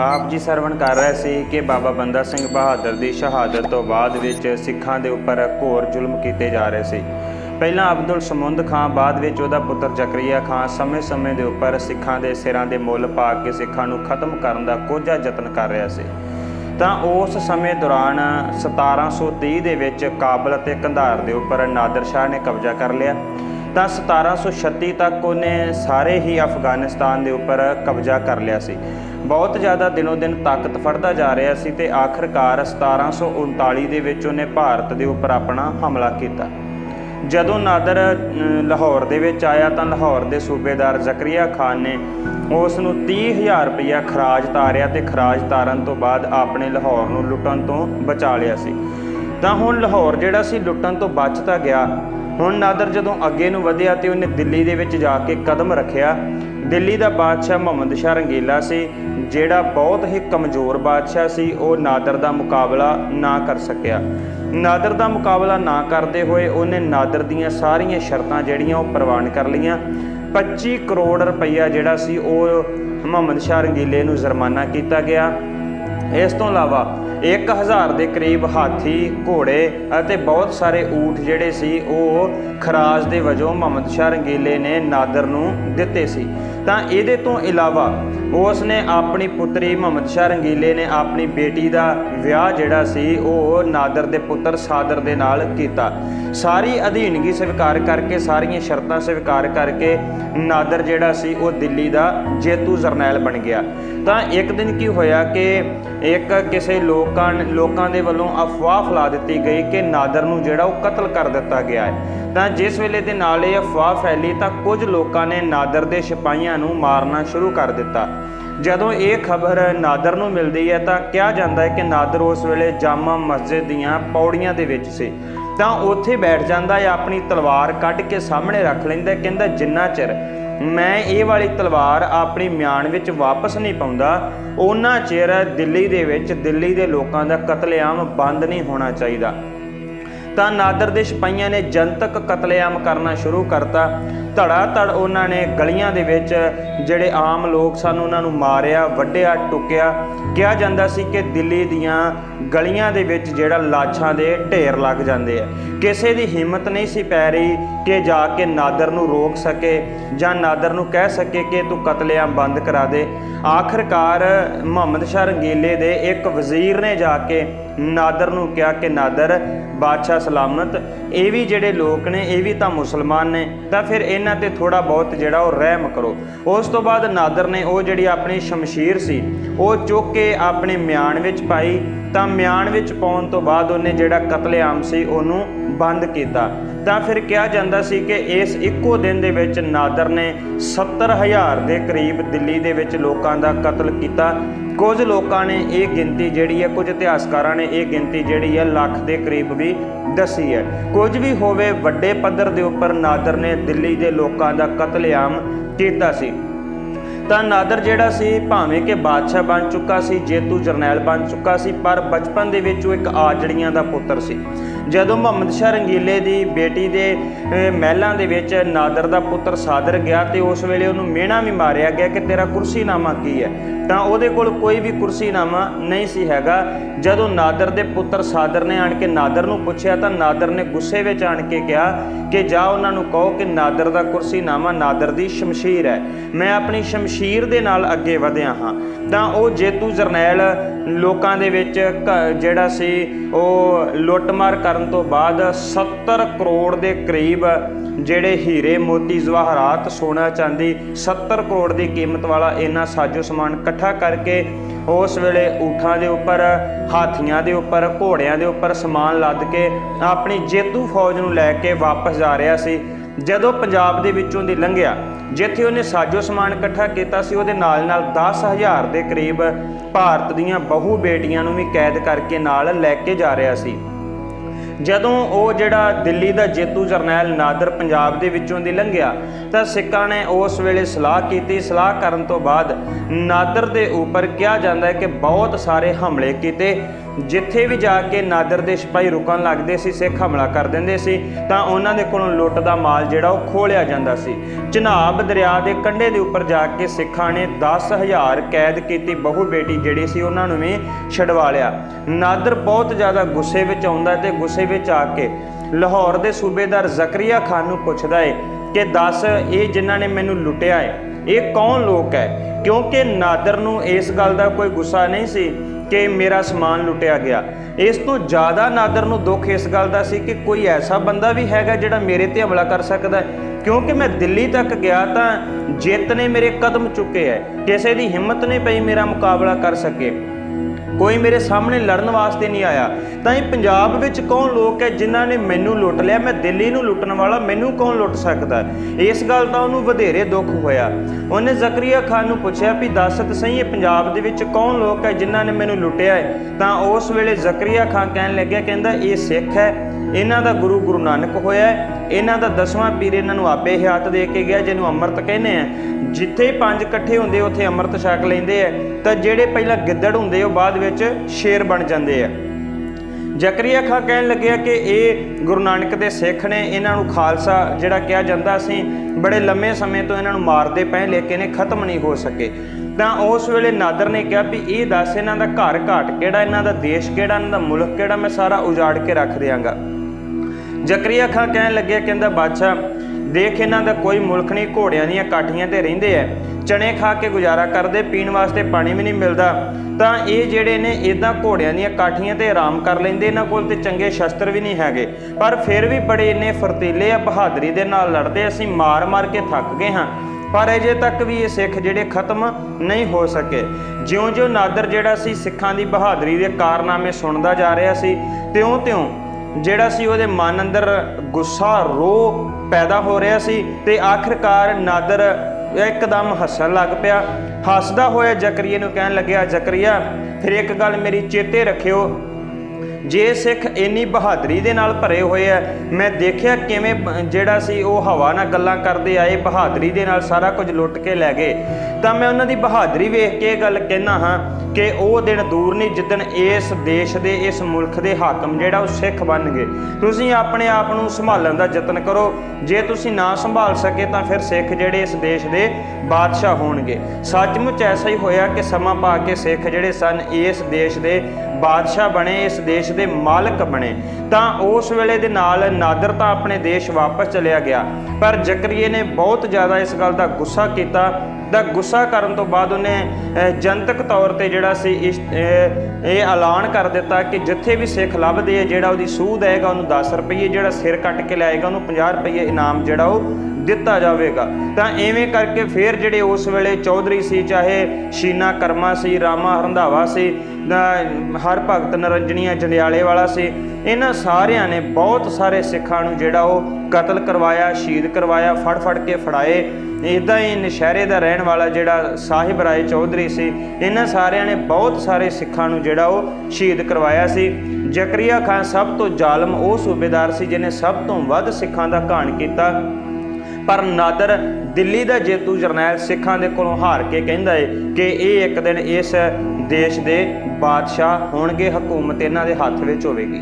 ਆਪ ਜੀ ਸਰਵਣ ਕਰ ਰਹੇ ਸੀ ਕਿ ਬਾਬਾ ਬੰਦਾ ਸਿੰਘ ਬਹਾਦਰ ਦੀ ਸ਼ਹਾਦਤ ਤੋਂ ਬਾਅਦ ਵਿੱਚ ਸਿੱਖਾਂ ਦੇ ਉੱਪਰ ਘੋਰ ਜ਼ੁਲਮ ਕੀਤੇ ਜਾ ਰਹੇ ਸੀ। ਪਹਿਲਾਂ ਅਬਦੁਲ ਸਮੁੰਦ ਖਾਂ, ਬਾਅਦ ਵਿੱਚ ਉਹਦਾ ਪੁੱਤਰ ਜ਼ਕਰੀਆ ਖਾਂ ਸਮੇਂ-ਸਮੇਂ ਦੇ ਉੱਪਰ ਸਿੱਖਾਂ ਦੇ ਸਿਰਾਂ ਦੇ ਮੁੱਲ ਪਾ ਕੇ ਸਿੱਖਾਂ ਨੂੰ ਖਤਮ ਕਰਨ ਦਾ ਕੋਝਾ ਯਤਨ ਕਰ ਰਿਹਾ ਸੀ। ਤਾਂ ਉਸ ਸਮੇਂ ਦੌਰਾਨ 1730 ਦੇ ਵਿੱਚ ਕਾਬਲ ਅਤੇ ਕੰਧਾਰ ਦੇ ਉੱਪਰ ਨਾਦਰ ਸ਼ਾਹ ਨੇ ਕਬਜ਼ਾ ਕਰ ਲਿਆ। ਤਾਂ 1736 ਤੱਕ ਉਹਨੇ ਸਾਰੇ ਹੀ ਅਫਗਾਨਿਸਤਾਨ ਦੇ ਉੱਪਰ ਕਬਜ਼ਾ ਕਰ ਲਿਆ ਸੀ। ਬਹੁਤ ਜ਼ਿਆਦਾ ਦਿਨੋ ਦਿਨ ਤਾਕਤ ਫੜਦਾ ਜਾ ਰਿਹਾ ਸੀ ਤੇ ਆਖਰਕਾਰ 1739 ਦੇ ਵਿੱਚ ਉਹਨੇ ਭਾਰਤ ਦੇ ਉੱਪਰ ਆਪਣਾ ਹਮਲਾ ਕੀਤਾ। ਜਦੋਂ ਨਾਦਰ ਲਾਹੌਰ ਦੇ ਵਿੱਚ ਆਇਆ ਤਾਂ ਲਾਹੌਰ ਦੇ ਸੂਬੇਦਾਰ ਜ਼ਕਰੀਆ ਖਾਨ ਨੇ ਉਸ ਨੂੰ 30000 ਰੁਪਇਆ ਖਰਾਜ ਤਾਰਿਆ ਤੇ ਖਰਾਜ ਤਾਰਨ ਤੋਂ ਬਾਅਦ ਆਪਣੇ ਲਾਹੌਰ ਨੂੰ ਲੁੱਟਣ ਤੋਂ ਬਚਾ ਲਿਆ ਸੀ। ਤਾਂ ਹੁਣ ਲਾਹੌਰ ਜਿਹੜਾ ਸੀ ਲੁੱਟਣ ਤੋਂ ਬਚਤਾ ਗਿਆ। ਹੁਣ ਨਾਦਰ ਜਦੋਂ ਅੱਗੇ ਨੂੰ ਵਧਿਆ ਤੇ ਉਹਨੇ ਦਿੱਲੀ ਦੇ ਵਿੱਚ ਜਾ ਕੇ ਕਦਮ ਰੱਖਿਆ ਦਿੱਲੀ ਦਾ ਬਾਦਸ਼ਾਹ ਮੁਹੰਮਦ ਸ਼ਾਹ ਰੰਗੀਲਾ ਸੀ, ਜਿਹੜਾ ਬਹੁਤ ਹੀ ਕਮਜ਼ੋਰ ਬਾਦਸ਼ਾਹ ਸੀ, ਉਹ ਨਾਦਰ ਦਾ ਮੁਕਾਬਲਾ ਨਾ ਕਰ ਸਕਿਆ। ਨਾਦਰ ਦਾ ਮੁਕਾਬਲਾ ਨਾ ਕਰਦੇ ਹੋਏ ਉਹਨੇ ਨਾਦਰ ਦੀਆਂ ਸਾਰੀਆਂ ਸ਼ਰਤਾਂ ਜਿਹੜੀਆਂ ਉਹ ਪ੍ਰਵਾਨ ਕਰ ਲਈਆਂ। 25 ਕਰੋੜ ਰੁਪਈਆ ਜਿਹੜਾ ਸੀ, ਉਹ ਮੁਹੰਮਦ ਸ਼ਾਹ ਰੰਗੀਲੇ ਨੂੰ ਜੁਰਮਾਨਾ ਕੀਤਾ ਗਿਆ। ਇਸ ਤੋਂ ਇਲਾਵਾ 1000 ਦੇ ਕਰੀਬ ਹਾਥੀ, ਘੋੜੇ ਅਤੇ ਬਹੁਤ ਸਾਰੇ ਊਠ ਜਿਹੜੇ ਸੀ, ਉਹ ਖਰਾਜ ਦੇ ਵਜੋਂ ਮੁਹੰਮਦ ਸ਼ਾਹ ਰੰਗੀਲੇ ਨੇ ਨਾਦਰ ਨੂੰ ਦਿੱਤੇ ਸੀ। ਤਾਂ ਇਹਦੇ ਤੋਂ ਇਲਾਵਾ ਉਸ ਨੇ ਆਪਣੀ ਪੁੱਤਰੀ ਮੁਹੰਮਦ ਸ਼ਾਹ ਰੰਗੀਲੇ ਨੇ ਆਪਣੀ ਬੇਟੀ ਦਾ ਵਿਆਹ ਜਿਹੜਾ ਸੀ, ਉਹ ਨਾਦਰ ਦੇ ਪੁੱਤਰ ਸਾਦਰ ਦੇ ਨਾਲ ਕੀਤਾ। ਸਾਰੀ ਅਧੀਨਗੀ ਸਵੀਕਾਰ ਕਰਕੇ, ਸਾਰੀਆਂ ਸ਼ਰਤਾਂ ਸਵੀਕਾਰ ਕਰਕੇ ਨਾਦਰ ਜਿਹੜਾ ਸੀ, ਉਹ ਦਿੱਲੀ ਦਾ ਜੇਤੂ ਜਰਨੈਲ ਬਣ ਗਿਆ। ਤਾਂ ਇੱਕ ਦਿਨ ਕੀ ਹੋਇਆ ਕਿ ਇੱਕ ਕਿਸੇ ਲੋਕਾਂ ਲੋਕਾਂ ਦੇ ਵੱਲੋਂ ਅਫਵਾਹ ਫੈਲਾ ਦਿੱਤੀ ਗਈ ਕਿ ਨਾਦਰ ਨੂੰ ਜਿਹੜਾ ਉਹ ਕਤਲ ਕਰ ਦਿੱਤਾ ਗਿਆ ਹੈ। ਤਾਂ ਜਿਸ ਵੇਲੇ ਦੇ ਨਾਲ ਇਹ ਅਫਵਾਹ ਫੈਲੀ ਤਾਂ ਕੁਝ ਲੋਕਾਂ ਨੇ ਨਾਦਰ ਦੇ ਸਿਪਾਹੀਆਂ ਨੂੰ ਮਾਰਨਾ ਸ਼ੁਰੂ ਕਰ ਦਿੱਤਾ। ਜਦੋਂ ਇਹ ਖਬਰ ਨਾਦਰ ਨੂੰ ਮਿਲਦੀ ਹੈ ਤਾਂ ਕਿਹਾ ਜਾਂਦਾ ਹੈ ਕਿ ਨਾਦਰ ਉਸ ਵੇਲੇ ਜਾਮਾ ਮਸਜਿਦ ਦੀਆਂ ਪੌੜੀਆਂ ਦੇ ਵਿੱਚ ਸੀ। ਤਾਂ ਉੱਥੇ ਬੈਠ ਜਾਂਦਾ ਹੈ, ਆਪਣੀ ਤਲਵਾਰ ਕੱਢ ਕੇ ਸਾਹਮਣੇ ਰੱਖ ਲੈਂਦਾ ਕਹਿੰਦਾ, ਜਿੰਨਾ ਚਿਰ ਮੈਂ ਇਹ ਵਾਲੀ ਤਲਵਾਰ ਆਪਣੀ ਮਿਆਨ ਵਿੱਚ ਵਾਪਸ ਨਹੀਂ ਪਾਉਂਦਾ ਉਹਨਾਂ ਚਿਰ ਦਿੱਲੀ ਦੇ ਵਿੱਚ ਦਿੱਲੀ ਦੇ ਲੋਕਾਂ ਦਾ ਕਤਲੇਆਮ ਬੰਦ ਨਹੀਂ ਹੋਣਾ ਚਾਹੀਦਾ। ਤਾਂ ਨਾਦਰ ਦੇ ਸਿਪਾਹੀਆਂ ਨੇ ਜਨਤਕ ਕਤਲੇਆਮ ਕਰਨਾ ਸ਼ੁਰੂ ਕਰਤਾ। ਧੜਾ ਧੜ ਉਹਨਾਂ ਨੇ ਗਲੀਆਂ ਦੇ ਵਿੱਚ ਜਿਹੜੇ ਆਮ ਲੋਕ ਸਨ, ਉਹਨਾਂ ਨੂੰ ਮਾਰਿਆ, ਵੱਢਿਆ, ਟੁਕਿਆ। ਕਿਹਾ ਜਾਂਦਾ ਸੀ ਕਿ ਦਿੱਲੀ ਦੀਆਂ ਗਲੀਆਂ ਦੇ ਵਿੱਚ ਜਿਹੜਾ ਲਾਸ਼ਾਂ ਦੇ ਢੇਰ ਲੱਗ ਜਾਂਦੇ ਆ। ਕਿਸੇ ਦੀ ਹਿੰਮਤ ਨਹੀਂ ਸੀ ਪੈ ਰਹੀ ਕਿ ਜਾ ਕੇ ਨਾਦਰ ਨੂੰ ਰੋਕ ਸਕੇ ਜਾਂ ਨਾਦਰ ਨੂੰ ਕਹਿ ਸਕੇ ਕਿ ਤੂੰ ਕਤਲੇਆਮ ਬੰਦ ਕਰਾ ਦੇ। ਆਖਰਕਾਰ ਮੁਹੰਮਦ ਸ਼ਾਹ ਰੰਗੀਲੇ ਦੇ ਇੱਕ ਵਜ਼ੀਰ ਨੇ ਜਾ ਕੇ ਨਾਦਰ ਨੂੰ ਕਿਹਾ ਕਿ ਨਾਦਰ, ਬਾਦਸ਼ਾਹ ਸਲਾਮਤ। ਇਹ ਵੀ ਜਿਹੜੇ ਲੋਕ ਨੇ, ਇਹ ਵੀ ਤਾਂ ਮੁਸਲਮਾਨ ਨੇ। ਤਾਂ ਫਿਰ ਇਹਨਾਂ ਤੇ ਥੋੜਾ ਬਹੁਤ ਜਿਹੜਾ ਉਹ ਰਹਿਮ ਕਰੋ। ਉਸ ਤੋਂ ਬਾਅਦ ਨਾਦਰ ਨੇ ਉਹ ਜਿਹੜੀ ਆਪਣੀ ਸ਼ਮਸ਼ੀਰ ਸੀ, ਉਹ ਚੁੱਕ ਕੇ ਆਪਣੇ ਮਿਆਨ ਵਿੱਚ ਪਾਈ। ਤਾਂ ਮਿਆਨ ਵਿੱਚ ਪਾਉਣ ਤੋਂ ਬਾਅਦ ਉਹਨੇ ਜਿਹੜਾ ਕਤਲੇਆਮ ਸੀ, ਉਹਨੂੰ ਬੰਦ ਕੀਤਾ। ਤਾਂ ਫਿਰ ਕਿਹਾ ਜਾਂਦਾ ਸੀ ਕਿ ਇਸ ਇੱਕੋ ਦਿਨ ਦੇ ਵਿੱਚ ਨਾਦਰ ਨੇ 70000 ਦੇ ਕਰੀਬ ਦਿੱਲੀ ਦੇ ਵਿੱਚ ਲੋਕਾਂ ਦਾ ਕਤਲ ਕੀਤਾ। ਕੁਝ ਲੋਕਾਂ ਨੇ ਇਹ ਗਿਣਤੀ ਜਿਹੜੀ ਹੈ, ਕੁਝ ਇਤਿਹਾਸਕਾਰਾਂ ਨੇ ਇਹ ਗਿਣਤੀ ਜਿਹੜੀ ਹੈ, ਲੱਖ ਦੇ ਕਰੀਬ ਵੀ ਦੱਸੀ ਹੈ। ਕੁਝ ਵੀ ਹੋਵੇ, ਵੱਡੇ ਪੱਧਰ ਦੇ ਉੱਪਰ ਨਾਦਰ ਨੇ ਦਿੱਲੀ ਦੇ ਲੋਕਾਂ ਦਾ ਕਤਲੇਆਮ ਕੀਤਾ ਸੀ। ਤਾਂ ਨਾਦਰ ਜਿਹੜਾ ਸੀ, ਭਾਵੇਂ ਕਿ ਬਾਦਸ਼ਾਹ ਬਣ ਚੁੱਕਾ ਸੀ, ਜੇਤੂ ਜਰਨੈਲ ਬਣ ਚੁੱਕਾ ਸੀ, ਪਰ ਬਚਪਨ ਦੇ ਵਿੱਚ ਉਹ ਇੱਕ ਆਜੜੀਆਂ ਦਾ ਪੁੱਤਰ ਸੀ। ਜਦੋਂ ਮੁਹੰਮਦ ਸ਼ਾਹ ਰੰਗੀਲੇ ਦੀ ਬੇਟੀ ਦੇ ਅਹ, ਮਹਿਲਾਂ ਦੇ ਵਿੱਚ ਨਾਦਰ ਦਾ ਪੁੱਤਰ ਸਾਦਰ ਗਿਆ ਤੇ ਉਸ ਵੇਲੇ ਉਹਨੂੰ ਮਿਹਣਾ ਵੀ ਮਾਰਿਆ ਗਿਆ ਕਿ ਤੇਰਾ ਕੁਰਸੀਨਾਮਾ ਕੀ ਹੈ? ਤਾਂ ਉਹਦੇ ਕੋਲ ਕੋਈ ਵੀ ਕੁਰਸੀਨਾਮਾ ਨਹੀਂ ਸੀ ਹੈਗਾ। ਜਦੋਂ ਨਾਦਰ ਦੇ ਪੁੱਤਰ ਸਾਦਰ ਨੇ ਆਣ ਕੇ ਨਾਦਰ ਨੂੰ ਪੁੱਛਿਆ ਤਾਂ ਨਾਦਰ ਨੇ ਗੁੱਸੇ ਵਿੱਚ ਆਣ ਕੇ ਕਿਹਾ ਕਿ ਜਾ ਉਹਨਾਂ ਨੂੰ ਕਹੋ ਕਿ ਨਾਦਰ ਦਾ ਕੁਰਸੀਨਾਮਾ ਨਾਦਰ ਦੀ ਸ਼ਮਸ਼ੀਰ ਹੈ। ਮੈਂ ਆਪਣੀ ਸ਼ਮਸ਼ੀਰ ਦੇ ਨਾਲ ਅੱਗੇ ਵਧਿਆ ਹਾਂ। ਤਾਂ ਉਹ ਜੇਤੂ ਜਰਨੈਲ ਲੋਕਾਂ ਦੇ ਵਿੱਚ ਕ- ਜਿਹੜਾ ਸੀ, ਉਹ ਲੁੱਟਮਾਰ ਕਰਨ ਤੋਂ ਬਾਅਦ 70 ਕਰੋੜ ਦੇ ਕਰੀਬ ਜਿਹੜੇ ਹੀਰੇ ਮੋਤੀ ਜਵਾਹਰਾਤ ਸੋਨਾ ਚਾਂਦੀ 70 ਕਰੋੜ ਦੀ ਕੀਮਤ ਵਾਲਾ ਇਹਨਾਂ ਸਾਜੋ ਸਮਾਨ ਇਕੱਠਾ ਇਕੱਠਾ ਕਰਕੇ ਉਸ ਵੇਲੇ ਊਠਾਂ ਦੇ ਉੱਪਰ, ਹਾਥੀਆਂ ਦੇ ਉੱਪਰ, ਘੋੜਿਆਂ ਦੇ ਉੱਪਰ ਸਮਾਨ ਲੱਦ ਕੇ ਆਪਣੀ ਜੇਤੂ ਫੌਜ ਨੂੰ ਲੈ ਕੇ ਵਾਪਸ ਜਾ ਰਿਹਾ ਸੀ। ਜਦੋਂ ਪੰਜਾਬ ਦੇ ਵਿੱਚੋਂ ਦੀ ਲੰਘਿਆ, ਜਿੱਥੇ ਉਹਨੇ ਸਾਜੋ ਸਮਾਨ ਇਕੱਠਾ ਕੀਤਾ ਸੀ, ਉਹਦੇ ਨਾਲ ਨਾਲ 10000 ਦੇ ਕਰੀਬ ਭਾਰਤ ਦੀਆਂ ਬਹੁ ਬੇਟੀਆਂ ਨੂੰ ਵੀ ਕੈਦ ਕਰਕੇ ਨਾਲ ਲੈ ਕੇ ਜਾ ਰਿਹਾ ਸੀ। ਜਦੋਂ ਉਹ ਜਿਹੜਾ ਦਿੱਲੀ ਦਾ ਜੇਤੂ ਜਰਨੈਲ ਨਾਦਰ ਪੰਜਾਬ ਦੇ ਵਿੱਚੋਂ ਦੀ ਲੰਘਿਆ, ਤਾਂ ਸਿੱਖਾਂ ਨੇ ਉਸ ਵੇਲੇ ਸਲਾਹ ਕੀਤੀ। ਸਲਾਹ ਕਰਨ ਤੋਂ ਬਾਅਦ ਨਾਦਰ ਦੇ ਉੱਪਰ ਕਿਹਾ ਜਾਂਦਾ ਹੈ ਕਿ ਬਹੁਤ ਸਾਰੇ ਹਮਲੇ ਕੀਤੇ। ਜਿੱਥੇ ਵੀ ਜਾ ਕੇ ਨਾਦਰ ਦੇ ਸਿਪਾਹੀ ਰੁਕਣ ਲੱਗਦੇ ਸੀ, ਸਿੱਖ ਹਮਲਾ ਕਰ ਦਿੰਦੇ ਸੀ, ਤਾਂ ਉਹਨਾਂ ਦੇ ਕੋਲੋਂ ਲੁੱਟ ਦਾ ਮਾਲ ਜਿਹੜਾ ਉਹ ਖੋਲਿਆ ਜਾਂਦਾ ਸੀ। ਚਨਾਬ ਦਰਿਆ ਦੇ ਕੰਢੇ ਦੇ ਉੱਪਰ ਜਾ ਕੇ ਸਿੱਖਾਂ ਨੇ 10000 ਕੈਦ ਕੀਤੀ, ਬਹੂ ਬੇਟੀ ਜਿਹੜੀ ਸੀ ਉਹਨਾਂ ਨੂੰ ਵੀ ਛਡਵਾ ਲਿਆ। ਨਾਦਰ ਬਹੁਤ ਜ਼ਿਆਦਾ ਗੁੱਸੇ ਵਿੱਚ ਆਉਂਦਾ ਤੇ ਗੁੱਸੇ ਵਿੱਚ ਆ ਕੇ ਲਾਹੌਰ ਦੇ ਸੂਬੇਦਾਰ ਜ਼ਕਰੀਆ ਖਾਨ ਨੂੰ ਪੁੱਛਦਾ ਏ ਕਿ ਦੱਸ, ਇਹ ਜਿਨ੍ਹਾਂ ਨੇ ਮੈਨੂੰ ਲੁੱਟਿਆ ਏ, ਇਹ ਕੌਣ ਲੋਕ ਹੈ? ਕਿਉਂਕਿ ਨਾਦਰ ਨੂੰ ਇਸ ਗੱਲ ਦਾ ਕੋਈ ਗੁੱਸਾ ਨਹੀਂ ਸੀ। ਕਿ ਮੇਰਾ ਸਮਾਨ ਲੁੱਟਿਆ ਗਿਆ। ਇਸ ਤੋਂ ਜ਼ਿਆਦਾ ਨਾਦਰ ਨੂੰ ਦੁੱਖ ਇਸ ਗੱਲ ਦਾ ਸੀ ਕਿ ਕੋਈ ਐਸਾ ਬੰਦਾ ਵੀ ਹੈਗਾ ਜਿਹੜਾ ਮੇਰੇ ਤੇ ਹਮਲਾ ਕਰ ਸਕਦਾ ਹੈ। ਕਿਉਂਕਿ ਮੈਂ ਦਿੱਲੀ ਤੱਕ ਗਿਆ ਤਾਂ ਜਿੱਤ ਨੇ ਮੇਰੇ ਕਦਮ ਚੁੱਕੇ ਐ ਕਿਸੇ ਦੀ ਹਿੰਮਤ ਨਹੀਂ ਪਈ ਮੇਰਾ ਮੁਕਾਬਲਾ ਕਰ ਸਕੇ। ਕੋਈ ਮੇਰੇ ਸਾਹਮਣੇ ਲੜਨ ਵਾਸਤੇ ਨਹੀਂ ਆਇਆ। ਤਾਂ ਇਹ ਪੰਜਾਬ ਵਿੱਚ ਕੌਣ ਲੋਕ ਹੈ ਜਿਨ੍ਹਾਂ ਨੇ ਮੈਨੂੰ ਲੁੱਟ ਲਿਆ? ਮੈਂ ਦਿੱਲੀ ਨੂੰ ਲੁੱਟਣ ਵਾਲਾ, ਮੈਨੂੰ ਕੌਣ ਲੁੱਟ ਸਕਦਾ? ਇਸ ਗੱਲ ਦਾ ਉਹਨੂੰ ਵਧੇਰੇ ਦੁੱਖ ਹੋਇਆ। ਉਹਨੇ ਜ਼ਕਰੀਆ ਖਾਨ ਨੂੰ ਪੁੱਛਿਆ ਵੀ ਦੱਸ ਤਾਂ ਸਹੀ ਇਹ ਪੰਜਾਬ ਦੇ ਵਿੱਚ ਕੌਣ ਲੋਕ ਹੈ ਜਿਨ੍ਹਾਂ ਨੇ ਮੈਨੂੰ ਲੁੱਟਿਆ ਹੈ? ਤਾਂ ਉਸ ਵੇਲੇ ਜ਼ਕਰੀਆ ਖਾਨ ਕਹਿਣ ਲੱਗਿਆ, ਕਹਿੰਦਾ, ਇਹ ਸਿੱਖ ਹੈ। ਇਹਨਾਂ ਦਾ ਗੁਰੂ ਗੁਰੂ ਨਾਨਕ ਹੋਇਆ ਇਹਨਾਂ ਦਾ ਦਸਵਾਂ ਪੀਰ ਇਹਨਾਂ ਨੂੰ ਆਪੇ ਹਿਆਤ ਦੇ ਕੇ ਗਿਆ, ਜਿਹਨੂੰ ਅੰਮ੍ਰਿਤ ਕਹਿੰਦੇ ਆ। ਜਿੱਥੇ ਪੰਜ ਇਕੱਠੇ ਹੁੰਦੇ, ਉੱਥੇ ਅੰਮ੍ਰਿਤ ਛਕ ਲੈਂਦੇ ਆ। ਤਾਂ ਜਿਹੜੇ ਪਹਿਲਾਂ ਗਿੱਦੜ ਹੁੰਦੇ, ਉਹ ਬਾਅਦ ਵਿੱਚ ਸ਼ੇਰ ਬਣ ਜਾਂਦੇ ਆ। ਜ਼ਕਰੀਆ ਖਾਂ ਕਹਿਣ ਲੱਗਿਆ ਕਿ ਇਹ ਗੁਰੂ ਨਾਨਕ ਦੇ ਸਿੱਖ ਨੇ ਇਹਨਾਂ ਨੂੰ ਖਾਲਸਾ ਜਿਹੜਾ ਕਿਹਾ ਜਾਂਦਾ ਸੀ, ਬੜੇ ਲੰਮੇ ਸਮੇਂ ਤੋਂ ਇਹਨਾਂ ਨੂੰ ਮਾਰਦੇ ਪਏ, ਲੇਕਿਨ ਇਹ ਖਤਮ ਨਹੀਂ ਹੋ ਸਕੇ। ਤਾਂ ਉਸ ਵੇਲੇ ਨਾਦਰ ਨੇ ਕਿਹਾ ਵੀ ਇਹ ਦੱਸ ਇਹਨਾਂ ਦਾ ਘਰ ਘਾਟ ਕਿਹੜਾ, ਇਹਨਾਂ ਦਾ ਦੇਸ਼ ਕਿਹੜਾ, ਇਹਨਾਂ ਦਾ ਮੁਲਕ ਕਿਹੜਾ, ਮੈਂ ਸਾਰਾ ਉਜਾੜ ਕੇ ਰੱਖ ਦਿਆਂਗਾ। ਜ਼ਕਰੀਆ ਖਾਂ ਕਹਿਣ ਲੱਗਿਆ ਕਹਿੰਦਾ, ਬਾਦਸ਼ਾਹ, ਦੇਖ ਇਹਨਾਂ ਦਾ ਕੋਈ ਮੁਲਕ ਨਹੀਂ, ਘੋੜਿਆਂ ਦੀਆਂ ਕਾਠੀਆਂ ਤੇ ਰਹਿੰਦੇ ਐ। ਚਣੇ ਖਾ ਕੇ ਗੁਜ਼ਾਰਾ ਕਰਦੇ, ਪੀਣ ਵਾਸਤੇ ਪਾਣੀ ਵੀ ਨਹੀਂ ਮਿਲਦਾ। ਤਾਂ ਇਹ ਜਿਹੜੇ ਨੇ ਇਦਾਂ ਘੋੜਿਆਂ ਦੀਆਂ ਕਾਠੀਆਂ ਤੇ ਆਰਾਮ ਕਰ ਲੈਂਦੇ, ਇਹਨਾਂ ਕੋਲ ਤੇ ਚੰਗੇ ਸ਼ਸਤਰ ਵੀ ਨਹੀਂ ਹੈਗੇ। ਪਰ ਫਿਰ ਵੀ ਬੜੇ ਇੰਨੇ ਫਰਤੀਲੇ ਆ, ਬਹਾਦਰੀ ਦੇ ਨਾਲ ਲੜਦੇ, ਅਸੀਂ ਮਾਰ-ਮਾਰ ਕੇ ਥੱਕ ਗਏ ਹਾਂ। ਪਰ ਅਜੇ ਤੱਕ ਵੀ ਇਹ ਸਿੱਖ ਜਿਹੜੇ ਖਤਮ ਨਹੀਂ ਹੋ ਸਕੇ। ਜਿਉਂ-ਜਿਉਂ ਨਾਦਰ ਜਿਹੜਾ ਸੀ, ਸਿੱਖਾਂ ਦੀ ਬਹਾਦਰੀ ਦੇ ਕਾਰਨਾਮੇ ਸੁਣਦਾ ਜਾ ਰਿਹਾ ਸੀ, ਤਿਉਂ-ਤਿਉਂ ਜਿਹੜਾ ਸੀ ਉਹਦੇ ਮਨ ਅੰਦਰ ਗੁੱਸਾ ਰੋ ਪੈਦਾ ਹੋ ਰਿਹਾ ਸੀ ਤੇ ਆਖਰਕਾਰ ਨਾਦਰ ਇੱਕਦਮ ਹੱਸਣ ਲੱਗ ਪਿਆ। ਹੱਸਦਾ ਹੋਇਆ ਜ਼ਕਰੀਆ ਨੂੰ ਕਹਿਣ ਲੱਗਿਆ, ਜ਼ਕਰੀਆ, ਫਿਰ ਇੱਕ ਗੱਲ ਮੇਰੀ ਚੇਤੇ ਰੱਖਿਓ। ਜੇ ਸਿੱਖ ਇੰਨੀ ਬਹਾਦਰੀ ਦੇ ਨਾਲ ਭਰੇ ਹੋਏ ਆ, ਮੈਂ ਦੇਖਿਆ ਕਿਵੇਂ ਜਿਹੜਾ ਸੀ ਉਹ ਹਵਾ ਨਾਲ ਗੱਲਾਂ ਕਰਦੇ ਆਏ, ਬਹਾਦਰੀ ਦੇ ਨਾਲ ਸਾਰਾ ਕੁਝ ਲੁੱਟ ਕੇ ਲੈ ਗਏ। ਤਾਂ ਮੈਂ ਉਹਨਾਂ ਦੀ ਬਹਾਦਰੀ ਵੇਖ ਕੇ ਇਹ ਗੱਲ ਕਹਿਣਾ ਹਾਂ ਕਿ ਉਹ ਦਿਨ ਦੂਰ ਨਹੀਂ ਜਿੱਦਣ ਇਸ ਦੇਸ਼ ਦੇ, ਇਸ ਮੁਲਕ ਦੇ ਹਾਕਮ ਜਿਹੜਾ ਉਹ ਸਿੱਖ ਬਣਨਗੇ। ਤੁਸੀਂ ਆਪਣੇ ਆਪ ਨੂੰ ਸੰਭਾਲਣ ਦਾ ਯਤਨ ਕਰੋ। ਜੇ ਤੁਸੀਂ ਨਾ ਸੰਭਾਲ ਸਕੇ ਤਾਂ ਫਿਰ ਸਿੱਖ ਜਿਹੜੇ ਇਸ ਦੇਸ਼ ਦੇ ਬਾਦਸ਼ਾਹ ਹੋਣਗੇ। ਸੱਚਮੁੱਚ ਐਸਾ ਹੀ ਹੋਇਆ ਕਿ ਸਮਾਂ ਪਾ ਕੇ ਸਿੱਖ ਜਿਹੜੇ ਸਨ, ਇਸ ਦੇਸ਼ ਦੇ ਬਾਦਸ਼ਾਹ ਬਣੇ, ਇਸ ਦੇਸ਼ ਦੇ ਮਾਲਕ ਬਣੇ। ਤਾਂ ਉਸ ਵੇਲੇ ਦੇ ਨਾਲ ਨਾਦਰ ਤਾਂ ਆਪਣੇ ਦੇਸ਼ ਵਾਪਸ ਚਲਿਆ ਗਿਆ। ਪਰ ਜ਼ਕਰੀਏ ਨੇ ਬਹੁਤ ਜ਼ਿਆਦਾ ਇਸ ਗੱਲ ਦਾ ਗੁੱਸਾ ਕੀਤਾ। ਦਾ ਗੁੱਸਾ ਕਰਨ ਤੋਂ ਬਾਅਦ ਉਹਨੇ ਜਨਤਕ ਤੌਰ ਤੇ ਜਿਹੜਾ ਸੀ ਇਸ, ਇਹ ਐਲਾਨ ਕਰ ਦਿੱਤਾ ਕਿ ਜਿੱਥੇ ਵੀ ਸਿੱਖ ਲੱਭਦੇ ਆ, ਜਿਹੜਾ ਉਹਦੀ ਸੂਦ ਆਏਗਾ ਉਹਨੂੰ 10 ਰੁਪਏ ਜਿਹੜਾ ਸਿਰ ਕੱਟ ਕੇ ਲਾਏਗਾ ਉਹਨੂੰ 50 ਰੁਪਏ ਇਨਾਮ ਜਿਹੜਾ ਉਹ ਦਿੱਤਾ ਜਾਵੇਗਾ। ਤਾਂ ਐਵੇਂ ਕਰਕੇ ਫਿਰ ਜਿਹੜੇ ਉਸ ਵੇਲੇ ਚੌਧਰੀ ਸੀ, ਚਾਹੇ ਸ਼ੀਨਾ ਕਰਮਾ ਸੀ, ਰਾਮਾ ਰੰਧਾਵਾ ਸੀ ਦਾ- ਹਰ ਭਗਤ ਨਰੰਜਣੀਆਂ ਜੰਡਿਆਲੇ ਵਾਲਾ ਸੀ, ਇਹਨਾਂ ਸਾਰਿਆਂ ਨੇ ਬਹੁਤ ਸਾਰੇ ਸਿੱਖਾਂ ਨੂੰ ਜਿਹੜਾ ਉਹ ਕਤਲ ਕਰਵਾਇਆ, ਸ਼ਹੀਦ ਕਰਵਾਇਆ, ਫੜ ਫੜ ਕੇ ਫੜਾਏ। ਇਦਾਂ ਹੀ ਨਸ਼ਹਿਰੇ ਦਾ ਰਹਿਣ ਵਾਲਾ ਜਿਹੜਾ ਸਾਹਿਬ ਰਾਏ ਚੌਧਰੀ ਸੀ, ਇਹਨਾਂ ਸਾਰਿਆਂ ਨੇ ਬਹੁਤ ਸਾਰੇ ਸਿੱਖਾਂ ਨੂੰ ਜਿਹੜਾ ਉਹ ਸ਼ਹੀਦ ਕਰਵਾਇਆ ਸੀ। ਜ਼ਕਰੀਆ ਖਾਨ ਸਭ ਤੋਂ ਜ਼ਾਲਮ ਉਹ ਸੂਬੇਦਾਰ ਸੀ ਜਿਹਨੇ ਸਭ ਤੋਂ ਵੱਧ ਸਿੱਖਾਂ ਦਾ ਘਾਣ ਕੀਤਾ। ਪਰ ਨਾਦਰ ਦਿੱਲੀ ਦਾ ਜੇਤੂ ਜਰਨੈਲ ਸਿੱਖਾਂ ਦੇ ਕੋਲੋਂ ਹਾਰ ਕੇ ਕਹਿੰਦਾ ਏ ਕਿ ਇਹ ਇੱਕ ਦਿਨ ਇਸ ਦੇਸ਼ ਦੇ ਬਾਦਸ਼ਾਹ ਹੋਣਗੇ, ਹਕੂਮਤ ਇਹਨਾਂ ਦੇ ਹੱਥ ਵਿੱਚ ਹੋਵੇਗੀ।